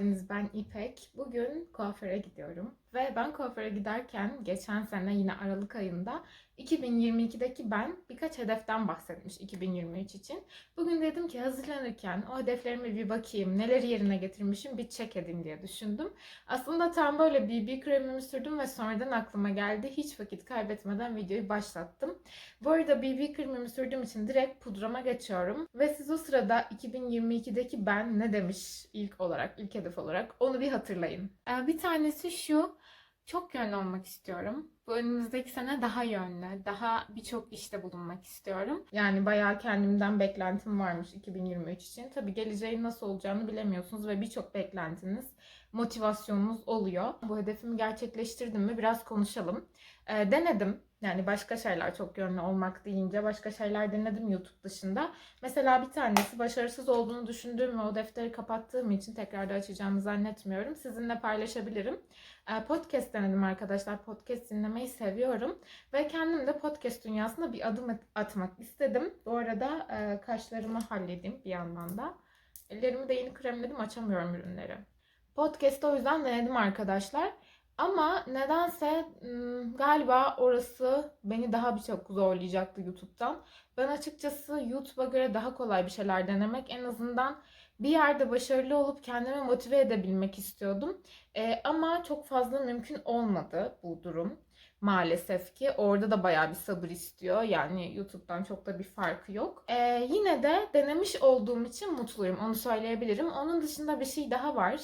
geldiniz. Ben İpek. Bugün kuaföre gidiyorum. Ve ben kuaföre giderken geçen sene yine Aralık ayında 2022'deki ben birkaç hedeften bahsetmiş 2023 için. Bugün dedim ki hazırlanırken o hedeflerime bir bakayım, neleri yerine getirmişim bir check edeyim diye düşündüm. Aslında tam böyle BB kremimi sürdüm ve sonradan aklıma geldi. Hiç vakit kaybetmeden videoyu başlattım. Bu arada BB kremimi sürdüğüm için direkt pudrama geçiyorum. Ve siz o sırada 2022'deki ben ne demiş ilk olarak, ilk hedef olarak onu bir hatırlayın. Ee, Bir tanesi şu. Çok yönlü olmak istiyorum. Bu önümüzdeki sene daha yönlü, daha birçok işte bulunmak istiyorum. Yani bayağı kendimden beklentim varmış 2023 için. Tabii geleceğin nasıl olacağını bilemiyorsunuz ve birçok beklentiniz, motivasyonunuz oluyor. Bu hedefimi gerçekleştirdim mi biraz konuşalım. Ee, denedim. Yani başka şeyler çok yönlü olmak deyince başka şeyler denedim YouTube dışında. Mesela bir tanesi başarısız olduğunu düşündüğüm ve o defteri kapattığım için tekrar da açacağımı zannetmiyorum. Sizinle paylaşabilirim. Ee, Podcast denedim arkadaşlar. Podcast dinlemeyi seviyorum. Ve kendim de podcast dünyasına bir adım at- atmak istedim. Bu arada e, kaşlarımı halledeyim bir yandan da. Ellerimi de yeni kremledim açamıyorum ürünleri. Podcast'ı o yüzden denedim arkadaşlar. Ama nedense galiba orası beni daha birçok zorlayacaktı YouTube'dan. Ben açıkçası YouTube'a göre daha kolay bir şeyler denemek en azından bir yerde başarılı olup kendimi motive edebilmek istiyordum. Ee, ama çok fazla mümkün olmadı bu durum. Maalesef ki orada da bayağı bir sabır istiyor. Yani YouTube'dan çok da bir farkı yok. Ee, yine de denemiş olduğum için mutluyum. Onu söyleyebilirim. Onun dışında bir şey daha var.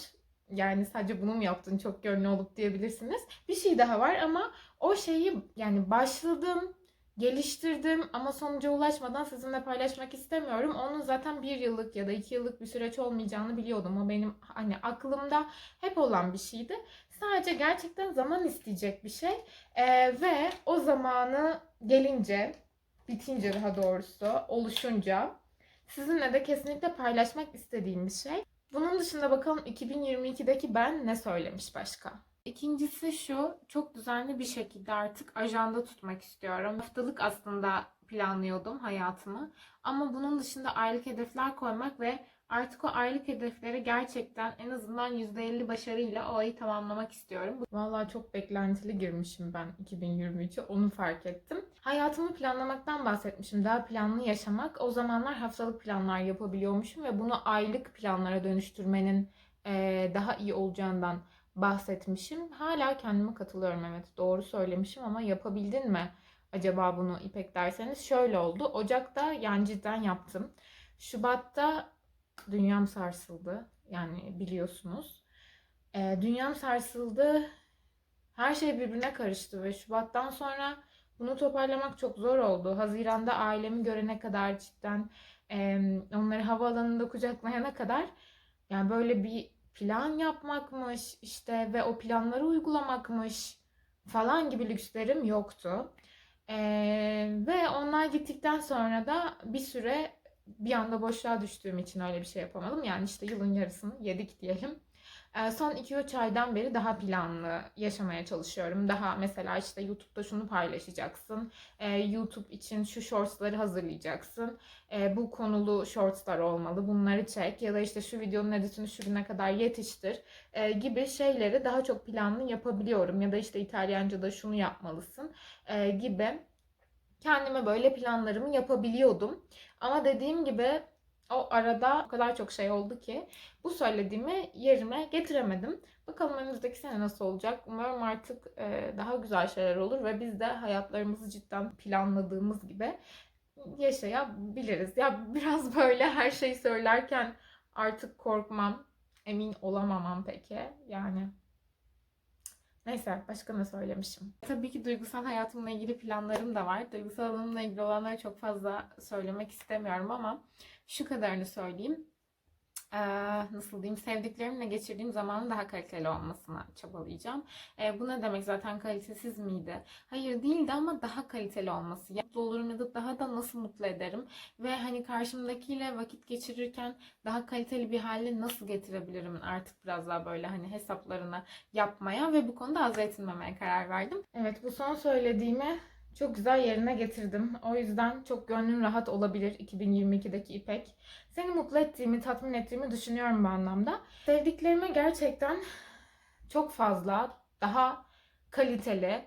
Yani sadece bunu mu yaptın çok gönlü olup diyebilirsiniz. Bir şey daha var ama o şeyi yani başladım, geliştirdim ama sonuca ulaşmadan sizinle paylaşmak istemiyorum. Onun zaten bir yıllık ya da iki yıllık bir süreç olmayacağını biliyordum. O benim hani aklımda hep olan bir şeydi. Sadece gerçekten zaman isteyecek bir şey. Ee, ve o zamanı gelince, bitince daha doğrusu, oluşunca sizinle de kesinlikle paylaşmak istediğim bir şey. Bunun dışında bakalım 2022'deki ben ne söylemiş başka? İkincisi şu, çok düzenli bir şekilde artık ajanda tutmak istiyorum. Haftalık aslında planlıyordum hayatımı. Ama bunun dışında aylık hedefler koymak ve artık o aylık hedefleri gerçekten en azından %50 başarıyla o ayı tamamlamak istiyorum. Vallahi çok beklentili girmişim ben 2023'e onu fark ettim. Hayatımı planlamaktan bahsetmişim. Daha planlı yaşamak. O zamanlar haftalık planlar yapabiliyormuşum ve bunu aylık planlara dönüştürmenin eee, daha iyi olacağından bahsetmişim. Hala kendime katılıyorum evet doğru söylemişim ama yapabildin mi acaba bunu İpek derseniz şöyle oldu. Ocak'ta yani cidden yaptım. Şubat'ta dünyam sarsıldı. Yani biliyorsunuz. Ee, dünyam sarsıldı. Her şey birbirine karıştı ve Şubat'tan sonra bunu toparlamak çok zor oldu. Haziran'da ailemi görene kadar cidden em, onları havaalanında kucaklayana kadar yani böyle bir plan yapmakmış işte ve o planları uygulamakmış falan gibi lükslerim yoktu. Ee, ve onlar gittikten sonra da bir süre bir anda boşluğa düştüğüm için öyle bir şey yapamadım. Yani işte yılın yarısını yedik diyelim. Ee, son 2-3 aydan beri daha planlı yaşamaya çalışıyorum. Daha mesela işte YouTube'da şunu paylaşacaksın. Ee, YouTube için şu shortsları hazırlayacaksın. Ee, bu konulu shortslar olmalı. Bunları çek. Ya da işte şu videonun editini şu güne kadar yetiştir. Gibi şeyleri daha çok planlı yapabiliyorum. Ya da işte İtalyanca'da şunu yapmalısın gibi kendime böyle planlarımı yapabiliyordum. Ama dediğim gibi o arada o kadar çok şey oldu ki bu söylediğimi yerime getiremedim. Bakalım önümüzdeki sene nasıl olacak. Umarım artık e, daha güzel şeyler olur ve biz de hayatlarımızı cidden planladığımız gibi yaşayabiliriz. Ya biraz böyle her şeyi söylerken artık korkmam, emin olamamam peki. Yani Neyse başka ne söylemişim. Tabii ki duygusal hayatımla ilgili planlarım da var. Duygusal alanımla ilgili olanları çok fazla söylemek istemiyorum ama şu kadarını söyleyeyim. Ee, nasıl diyeyim sevdiklerimle geçirdiğim zamanın daha kaliteli olmasına çabalayacağım. Ee, bu ne demek zaten kalitesiz miydi? Hayır değildi ama daha kaliteli olması. Ya, mutlu olurum ya da daha da nasıl mutlu ederim? Ve hani karşımdakiyle vakit geçirirken daha kaliteli bir hale nasıl getirebilirim artık biraz daha böyle hani hesaplarını yapmaya ve bu konuda az yetinmemeye karar verdim. Evet bu son söylediğime çok güzel yerine getirdim. O yüzden çok gönlüm rahat olabilir 2022'deki İpek. Seni mutlu ettiğimi, tatmin ettiğimi düşünüyorum bu anlamda. Sevdiklerime gerçekten çok fazla, daha kaliteli,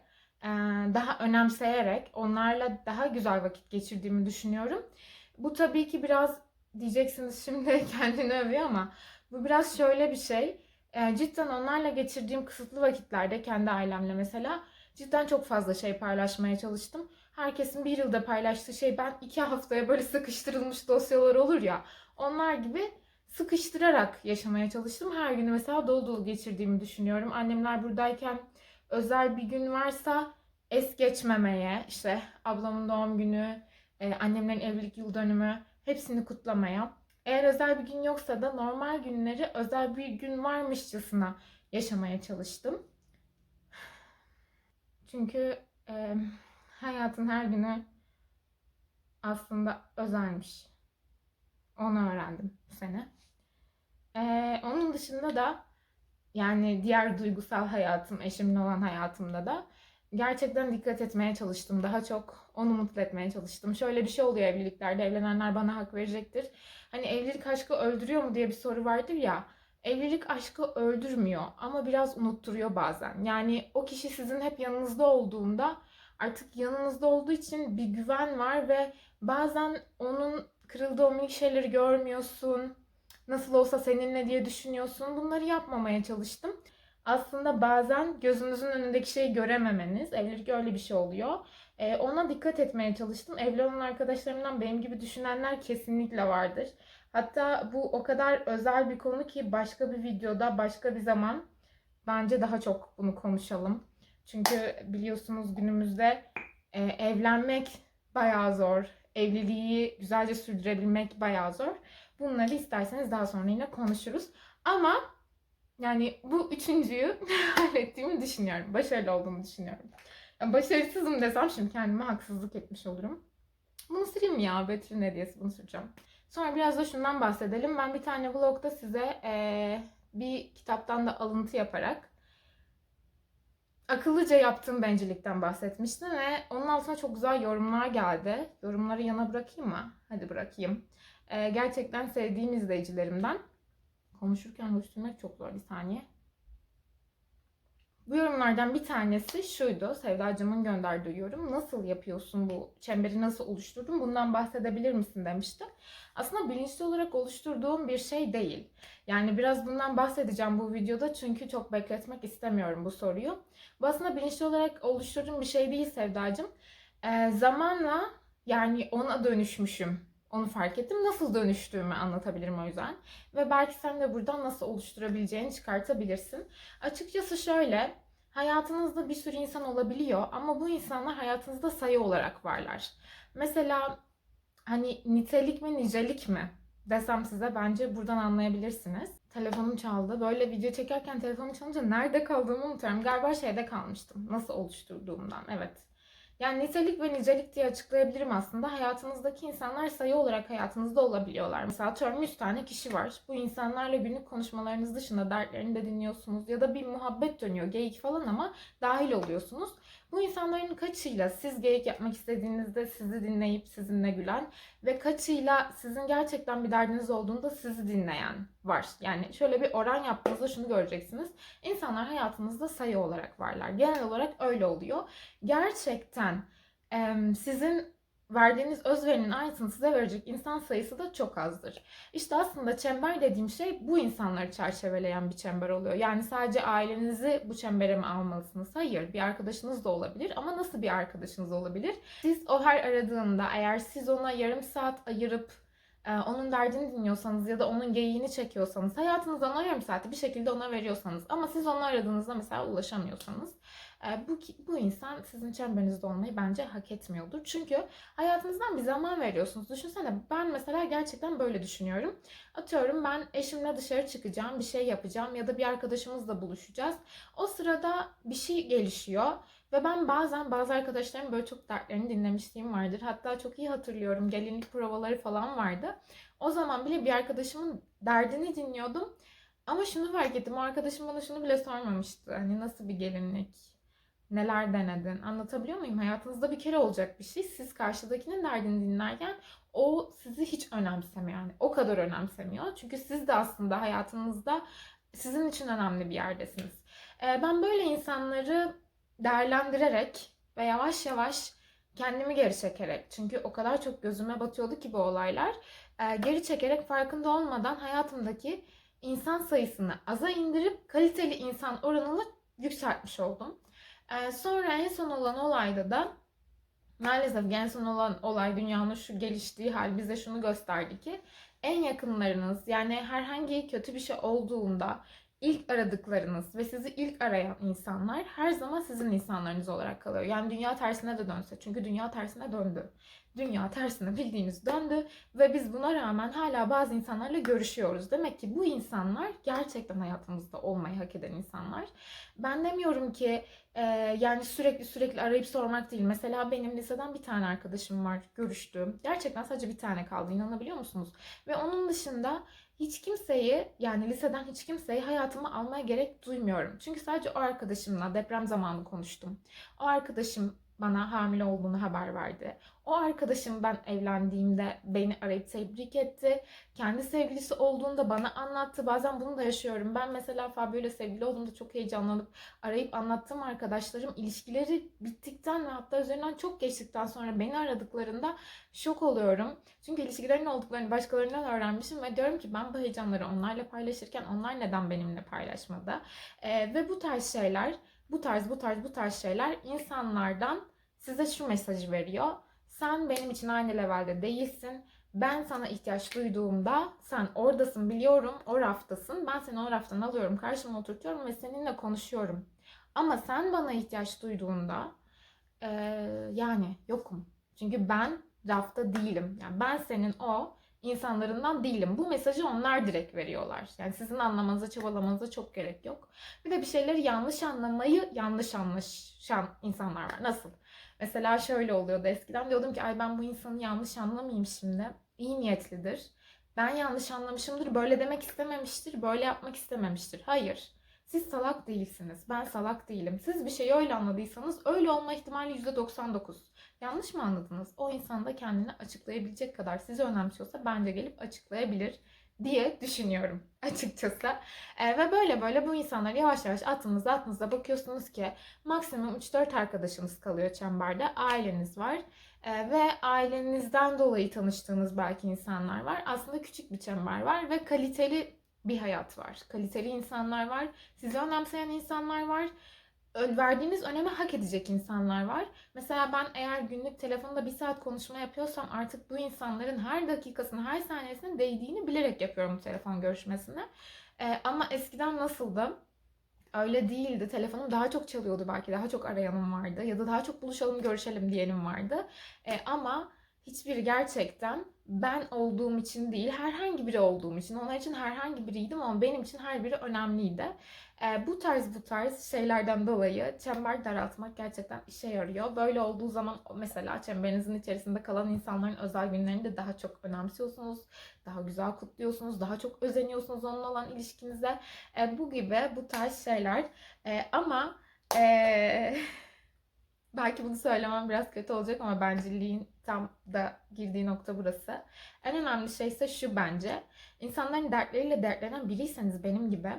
daha önemseyerek onlarla daha güzel vakit geçirdiğimi düşünüyorum. Bu tabii ki biraz diyeceksiniz şimdi kendini övüyor ama bu biraz şöyle bir şey. Cidden onlarla geçirdiğim kısıtlı vakitlerde kendi ailemle mesela cidden çok fazla şey paylaşmaya çalıştım. Herkesin bir yılda paylaştığı şey ben iki haftaya böyle sıkıştırılmış dosyalar olur ya. Onlar gibi sıkıştırarak yaşamaya çalıştım. Her günü mesela dolu dolu geçirdiğimi düşünüyorum. Annemler buradayken özel bir gün varsa es geçmemeye, işte ablamın doğum günü, e, annemlerin evlilik yıl dönümü hepsini kutlamaya. Eğer özel bir gün yoksa da normal günleri özel bir gün varmışçasına yaşamaya çalıştım. Çünkü e, hayatın her günü aslında özelmiş. Onu öğrendim bu sene. E, onun dışında da yani diğer duygusal hayatım, eşimle olan hayatımda da gerçekten dikkat etmeye çalıştım. Daha çok onu mutlu etmeye çalıştım. Şöyle bir şey oluyor evliliklerde. Evlenenler bana hak verecektir. Hani evlilik aşkı öldürüyor mu diye bir soru vardır ya. Evlilik aşkı öldürmüyor ama biraz unutturuyor bazen. Yani o kişi sizin hep yanınızda olduğunda artık yanınızda olduğu için bir güven var ve bazen onun kırıldığı o minik şeyleri görmüyorsun. Nasıl olsa seninle diye düşünüyorsun. Bunları yapmamaya çalıştım. Aslında bazen gözünüzün önündeki şeyi görememeniz, evlilik öyle bir şey oluyor. Ee, ona dikkat etmeye çalıştım. Evli olan arkadaşlarımdan benim gibi düşünenler kesinlikle vardır. Hatta bu o kadar özel bir konu ki başka bir videoda, başka bir zaman bence daha çok bunu konuşalım. Çünkü biliyorsunuz günümüzde e, evlenmek bayağı zor. Evliliği güzelce sürdürebilmek bayağı zor. Bunları isterseniz daha sonra yine konuşuruz. Ama yani bu üçüncüyü hallettiğimi düşünüyorum. Başarılı olduğumu düşünüyorum. Yani başarısızım desem şimdi kendime haksızlık etmiş olurum. Bunu sileyim ya. Betül'ün hediyesi bunu süreceğim. Sonra biraz da şundan bahsedelim. Ben bir tane vlogda size ee, bir kitaptan da alıntı yaparak akıllıca yaptığım bencillikten bahsetmiştim ve onun altına çok güzel yorumlar geldi. Yorumları yana bırakayım mı? Hadi bırakayım. Ee, gerçekten sevdiğim izleyicilerimden. Konuşurken göstermek çok zor bir saniye. Bu yorumlardan bir tanesi şuydu. Sevdacımın gönderdiği yorum. Nasıl yapıyorsun bu çemberi nasıl oluşturdun? Bundan bahsedebilir misin demişti. Aslında bilinçli olarak oluşturduğum bir şey değil. Yani biraz bundan bahsedeceğim bu videoda çünkü çok bekletmek istemiyorum bu soruyu. Bu aslında bilinçli olarak oluşturduğum bir şey değil Sevdacım. Ee, zamanla yani ona dönüşmüşüm. Onu fark ettim. Nasıl dönüştüğümü anlatabilirim o yüzden. Ve belki sen de buradan nasıl oluşturabileceğini çıkartabilirsin. Açıkçası şöyle, hayatınızda bir sürü insan olabiliyor ama bu insanlar hayatınızda sayı olarak varlar. Mesela hani nitelik mi nicelik mi desem size bence buradan anlayabilirsiniz. Telefonum çaldı. Böyle video çekerken telefonum çalınca nerede kaldığımı unutuyorum. Galiba şeyde kalmıştım. Nasıl oluşturduğumdan. Evet. Yani nitelik ve nicelik diye açıklayabilirim aslında. Hayatınızdaki insanlar sayı olarak hayatınızda olabiliyorlar. Mesela atıyorum 100 tane kişi var. Bu insanlarla günlük konuşmalarınız dışında dertlerini de dinliyorsunuz. Ya da bir muhabbet dönüyor, geyik falan ama dahil oluyorsunuz. Bu insanların kaçıyla siz geyik yapmak istediğinizde sizi dinleyip sizinle gülen ve kaçıyla sizin gerçekten bir derdiniz olduğunda sizi dinleyen var. Yani şöyle bir oran yaptığınızda şunu göreceksiniz. İnsanlar hayatınızda sayı olarak varlar. Genel olarak öyle oluyor. Gerçekten sizin verdiğiniz özverinin aynısını size verecek insan sayısı da çok azdır. İşte aslında çember dediğim şey bu insanları çerçeveleyen bir çember oluyor. Yani sadece ailenizi bu çembere mi almalısınız? Hayır. Bir arkadaşınız da olabilir ama nasıl bir arkadaşınız olabilir? Siz o her aradığında eğer siz ona yarım saat ayırıp onun derdini dinliyorsanız ya da onun geyiğini çekiyorsanız hayatınızdan o yarım saati bir şekilde ona veriyorsanız ama siz onu aradığınızda mesela ulaşamıyorsanız e, bu, bu insan sizin çemberinizde olmayı bence hak etmiyordur. Çünkü hayatınızdan bir zaman veriyorsunuz. Düşünsene ben mesela gerçekten böyle düşünüyorum. Atıyorum ben eşimle dışarı çıkacağım, bir şey yapacağım ya da bir arkadaşımızla buluşacağız. O sırada bir şey gelişiyor. Ve ben bazen bazı arkadaşlarım böyle çok dertlerini dinlemişliğim vardır. Hatta çok iyi hatırlıyorum. Gelinlik provaları falan vardı. O zaman bile bir arkadaşımın derdini dinliyordum. Ama şunu fark ettim. O arkadaşım bana şunu bile sormamıştı. Hani nasıl bir gelinlik? neler denedin? Anlatabiliyor muyum? Hayatınızda bir kere olacak bir şey. Siz karşıdakinin derdini dinlerken o sizi hiç önemsemiyor. Yani o kadar önemsemiyor. Çünkü siz de aslında hayatınızda sizin için önemli bir yerdesiniz. Ee, ben böyle insanları değerlendirerek ve yavaş yavaş kendimi geri çekerek çünkü o kadar çok gözüme batıyordu ki bu olaylar e, geri çekerek farkında olmadan hayatımdaki insan sayısını aza indirip kaliteli insan oranını yükseltmiş oldum. E, sonra en son olan olayda da maalesef en son olan olay dünyanın şu geliştiği hal bize şunu gösterdi ki en yakınlarınız yani herhangi kötü bir şey olduğunda ilk aradıklarınız ve sizi ilk arayan insanlar her zaman sizin insanlarınız olarak kalıyor. Yani dünya tersine de dönse. Çünkü dünya tersine döndü. Dünya tersine bildiğiniz döndü ve biz buna rağmen hala bazı insanlarla görüşüyoruz. Demek ki bu insanlar gerçekten hayatımızda olmayı hak eden insanlar. Ben demiyorum ki e, yani sürekli sürekli arayıp sormak değil. Mesela benim liseden bir tane arkadaşım var görüştüğüm. Gerçekten sadece bir tane kaldı inanabiliyor musunuz? Ve onun dışında hiç kimseyi yani liseden hiç kimseyi hayatıma almaya gerek duymuyorum. Çünkü sadece o arkadaşımla deprem zamanı konuştum. O arkadaşım bana hamile olduğunu haber verdi. O arkadaşım ben evlendiğimde beni arayıp tebrik etti. Kendi sevgilisi olduğunda bana anlattı. Bazen bunu da yaşıyorum. Ben mesela Fabio ile sevgili olduğumda çok heyecanlanıp arayıp anlattığım arkadaşlarım ilişkileri bittikten ve hatta üzerinden çok geçtikten sonra beni aradıklarında şok oluyorum. Çünkü ilişkilerin olduklarını başkalarından öğrenmişim ve diyorum ki ben bu heyecanları onlarla paylaşırken onlar neden benimle paylaşmadı? Ee, ve bu tarz şeyler, bu tarz bu tarz bu tarz şeyler insanlardan size şu mesajı veriyor. Sen benim için aynı levelde değilsin. Ben sana ihtiyaç duyduğumda sen oradasın biliyorum, o raftasın. Ben seni o raftan alıyorum, karşıma oturtuyorum ve seninle konuşuyorum. Ama sen bana ihtiyaç duyduğunda e, yani yokum. Çünkü ben rafta değilim. Yani ben senin o insanlarından değilim. Bu mesajı onlar direkt veriyorlar. Yani sizin anlamanıza, çabalamanıza çok gerek yok. Bir de bir şeyleri yanlış anlamayı yanlış anlaşan insanlar var. Nasıl? Mesela şöyle oluyordu eskiden. Diyordum ki ay ben bu insanı yanlış anlamayayım şimdi. İyi niyetlidir. Ben yanlış anlamışımdır. Böyle demek istememiştir. Böyle yapmak istememiştir. Hayır. Siz salak değilsiniz. Ben salak değilim. Siz bir şeyi öyle anladıysanız öyle olma ihtimali %99. Yanlış mı anladınız? O insan da kendini açıklayabilecek kadar sizi önemsiyorsa bence gelip açıklayabilir diye düşünüyorum açıkçası. E, ve böyle böyle bu insanları yavaş yavaş aklınıza aklınıza bakıyorsunuz ki maksimum 3-4 arkadaşınız kalıyor çemberde. Aileniz var. E, ve ailenizden dolayı tanıştığınız belki insanlar var. Aslında küçük bir çember var ve kaliteli bir hayat var. Kaliteli insanlar var. Sizi önemseyen insanlar var verdiğiniz öneme hak edecek insanlar var. Mesela ben eğer günlük telefonda bir saat konuşma yapıyorsam artık bu insanların her dakikasını, her saniyesinin değdiğini bilerek yapıyorum bu telefon görüşmesine. Ee, ama eskiden nasıldı? Öyle değildi. Telefonum daha çok çalıyordu belki. Daha çok arayanım vardı. Ya da daha çok buluşalım, görüşelim diyenim vardı. Ee, ama hiçbiri gerçekten ben olduğum için değil, herhangi biri olduğum için. Onlar için herhangi biriydim ama benim için her biri önemliydi. E, bu tarz bu tarz şeylerden dolayı çember daraltmak gerçekten işe yarıyor. Böyle olduğu zaman mesela çemberinizin içerisinde kalan insanların özel günlerini de daha çok önemsiyorsunuz. Daha güzel kutluyorsunuz. Daha çok özeniyorsunuz onunla olan ilişkinize. E, bu gibi bu tarz şeyler. E, ama... E, belki bunu söylemem biraz kötü olacak ama bencilliğin tam da girdiği nokta burası. En önemli şey ise şu bence. İnsanların dertleriyle dertlenen biriyseniz benim gibi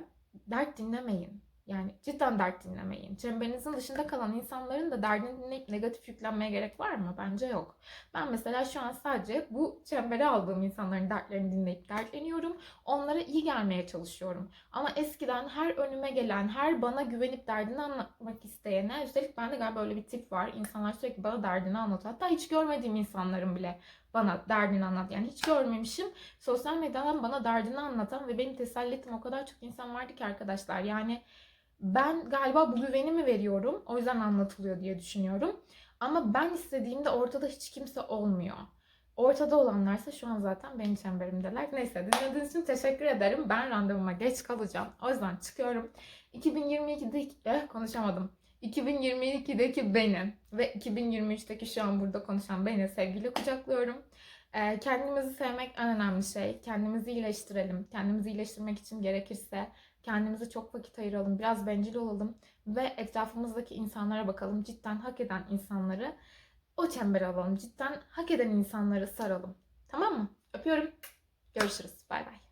dert dinlemeyin. Yani cidden dert dinlemeyin. Çemberinizin dışında kalan insanların da derdini dinleyip negatif yüklenmeye gerek var mı? Bence yok. Ben mesela şu an sadece bu çembere aldığım insanların dertlerini dinleyip dertleniyorum. Onlara iyi gelmeye çalışıyorum. Ama eskiden her önüme gelen, her bana güvenip derdini anlatmak isteyene, üstelik bende galiba böyle bir tip var. İnsanlar sürekli bana derdini anlatıyor. Hatta hiç görmediğim insanların bile bana derdini anlat. Yani hiç görmemişim. Sosyal medyadan bana derdini anlatan ve benim teselli ettiğim o kadar çok insan vardı ki arkadaşlar. Yani ben galiba bu güveni mi veriyorum? O yüzden anlatılıyor diye düşünüyorum. Ama ben istediğimde ortada hiç kimse olmuyor. Ortada olanlarsa şu an zaten benim çemberimdeler. Neyse dinlediğiniz için teşekkür ederim. Ben randevuma geç kalacağım. O yüzden çıkıyorum. 2022'de eh, konuşamadım. 2022'deki beni ve 2023'teki şu an burada konuşan beni sevgiyle kucaklıyorum. Kendimizi sevmek en önemli şey. Kendimizi iyileştirelim. Kendimizi iyileştirmek için gerekirse Kendimize çok vakit ayıralım. Biraz bencil olalım. Ve etrafımızdaki insanlara bakalım. Cidden hak eden insanları o çembere alalım. Cidden hak eden insanları saralım. Tamam mı? Öpüyorum. Görüşürüz. Bay bay.